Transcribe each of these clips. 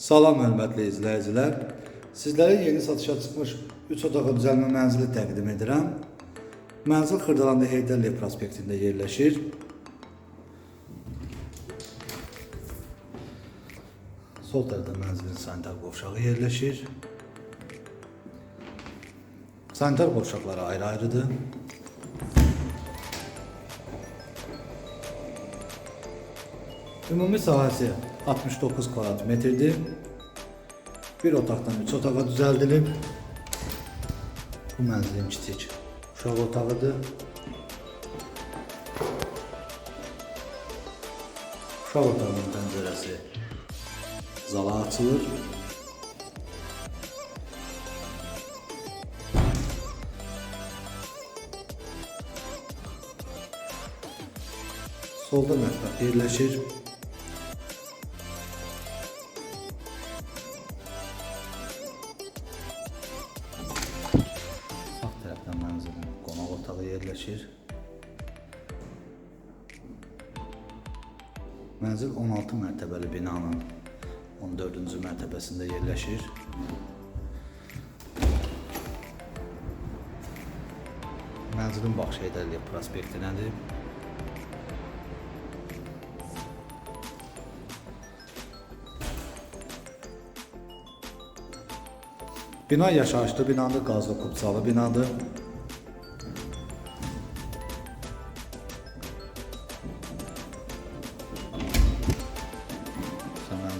Salam hörmətli izləyicilər. Sizlərə yeni satışa çıxmış 3 otaqlı düzəlmə mənzili təqdim edirəm. Mənzil Xırdalandı Heydərliyev prospektində yerləşir. Sol tərəfdə mənzilin sanitar qovşağı yerləşir. Sanitar qovşaqları ayrı-ayrıdır. Ümumi sahəsi 69 kvadrat metrdir. Bir otaqdan 3 otağa düzəldilib. Bu mənzilin kiçik uşaq otağıdır. Uşaq otağının pəncərəsi zala açılır. Solda mətbəx yerləşir. Otağı yerləşir. Mənzil 16 mərtəbəli binanın 14-cü mərtəbəsində yerləşir. Mənzilin baxışı Heydərliyev prospektinədir. Bina yaşayışlı binadır, qazlı kubsalı binadır.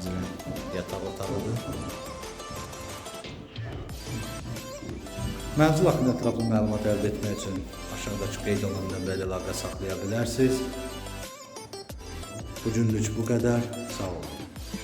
Mənzilin yataq otağıdır. Mənzil haqqında ətraflı məlumat əldə etmək üçün aşağıdakı qeyd olunan nömrə ilə saxlaya bilərsiniz. Bugünlük bu qədər. Sağ olun.